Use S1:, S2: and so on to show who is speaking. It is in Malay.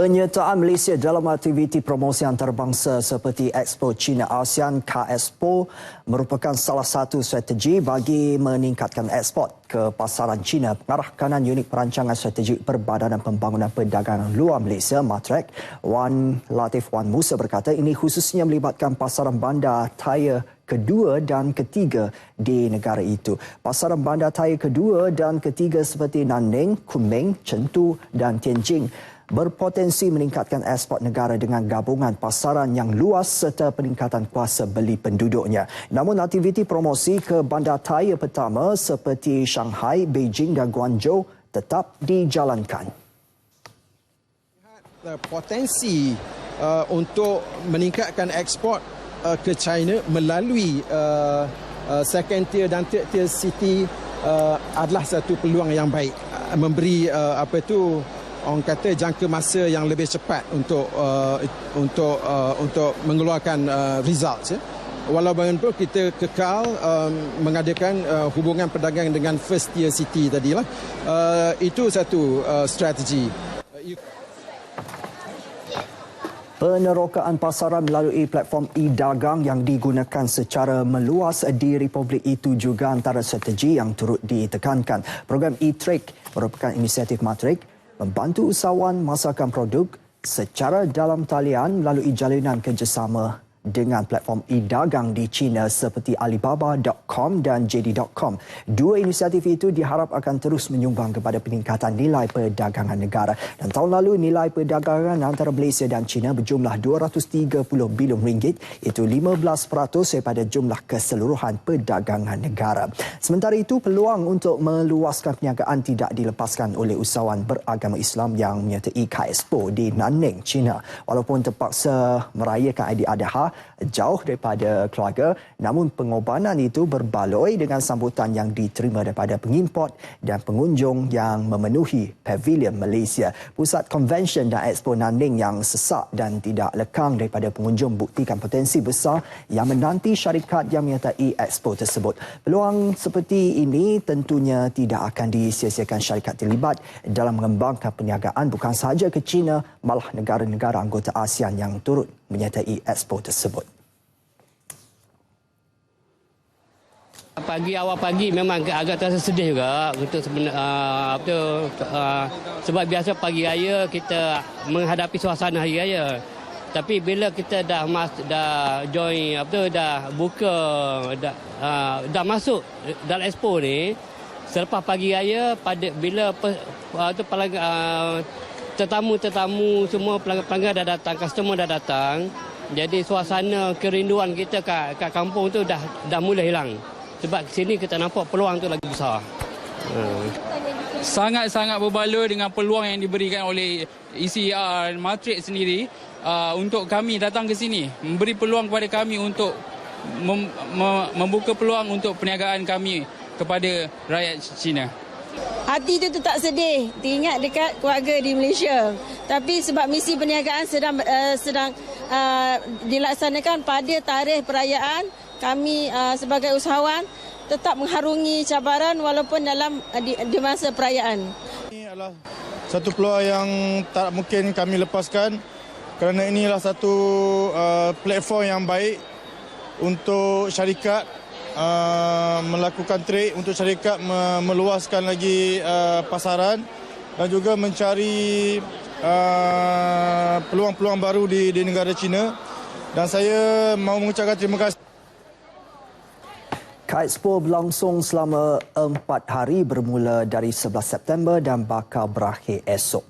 S1: Penyertaan Malaysia dalam aktiviti promosi antarabangsa seperti Expo China ASEAN KEXPO merupakan salah satu strategi bagi meningkatkan ekspor ke pasaran China. Pengarah kanan unit perancangan strategik Perbadanan Pembangunan Perdagangan Luar Malaysia Matrek Wan Latif Wan Musa berkata ini khususnya melibatkan pasaran bandar tayar kedua dan ketiga di negara itu. Pasaran bandar tayar kedua dan ketiga seperti Nanning, Kunming, Chengdu dan Tianjin berpotensi meningkatkan ekspor negara dengan gabungan pasaran yang luas serta peningkatan kuasa beli penduduknya. Namun aktiviti promosi ke bandar tayar pertama seperti Shanghai, Beijing dan Guangzhou tetap dijalankan.
S2: Potensi uh, untuk meningkatkan ekspor uh, ke China melalui uh, uh, second tier dan third tier city uh, adalah satu peluang yang baik uh, memberi uh, apa itu orang kata jangka masa yang lebih cepat untuk uh, untuk uh, untuk mengeluarkan uh, results ya. Walau bagaimanapun kita kekal um, mengadakan uh, hubungan perdagangan dengan first tier city tadilah. Uh, itu satu uh, strategi.
S1: Penerokaan pasaran melalui platform e-dagang yang digunakan secara meluas di Republik itu juga antara strategi yang turut ditekankan. Program e-trade merupakan inisiatif Matrix membantu usahawan masarkan produk secara dalam talian melalui jalinan kerjasama dengan platform e-dagang di China seperti Alibaba.com dan JD.com. Dua inisiatif itu diharap akan terus menyumbang kepada peningkatan nilai perdagangan negara. Dan tahun lalu nilai perdagangan antara Malaysia dan China berjumlah 230 bilion ringgit, itu 15% daripada jumlah keseluruhan perdagangan negara. Sementara itu, peluang untuk meluaskan perniagaan tidak dilepaskan oleh usahawan beragama Islam yang menyertai KEXPO di Nanning, China. Walaupun terpaksa merayakan Aidil Adha jauh daripada keluarga namun pengorbanan itu berbaloi dengan sambutan yang diterima daripada pengimport dan pengunjung yang memenuhi pavilion Malaysia. Pusat Convention dan Expo Nanning yang sesak dan tidak lekang daripada pengunjung buktikan potensi besar yang menanti syarikat yang menyertai Expo tersebut. Peluang seperti ini tentunya tidak akan disia-siakan syarikat terlibat dalam mengembangkan perniagaan bukan sahaja ke China malah negara-negara anggota ASEAN yang turut menyertai Expo tersebut.
S3: Pagi awal pagi memang agak terasa sedih juga untuk sebenar, uh, apa uh, sebab biasa pagi raya kita menghadapi suasana hari raya. Tapi bila kita dah mas, dah join apa tu dah buka dah, uh, dah masuk dalam expo ni selepas pagi raya pada bila uh, tu uh, tetamu-tetamu semua pelanggan-pelanggan dah datang, customer dah datang. Jadi suasana kerinduan kita kat, kat kampung tu dah dah mula hilang. Sebab sini kita nampak peluang tu lagi besar.
S4: Sangat-sangat berbaloi dengan peluang yang diberikan oleh ECR Matrix sendiri uh, untuk kami datang ke sini. Memberi peluang kepada kami untuk mem, mem, membuka peluang untuk perniagaan kami kepada rakyat Cina.
S5: Hati itu tak sedih, teringat dekat keluarga di Malaysia. Tapi sebab misi perniagaan sedang uh, sedang uh, dilaksanakan pada tarikh perayaan, kami uh, sebagai usahawan tetap mengharungi cabaran walaupun dalam uh, di, di masa perayaan.
S6: Ini adalah satu peluang yang tak mungkin kami lepaskan kerana inilah satu uh, platform yang baik untuk syarikat uh, melakukan trade untuk syarikat meluaskan lagi uh, pasaran dan juga mencari uh, peluang-peluang baru di, di negara China dan saya mahu mengucapkan terima kasih
S1: KEXPO berlangsung selama empat hari bermula dari 11 September dan bakal berakhir esok.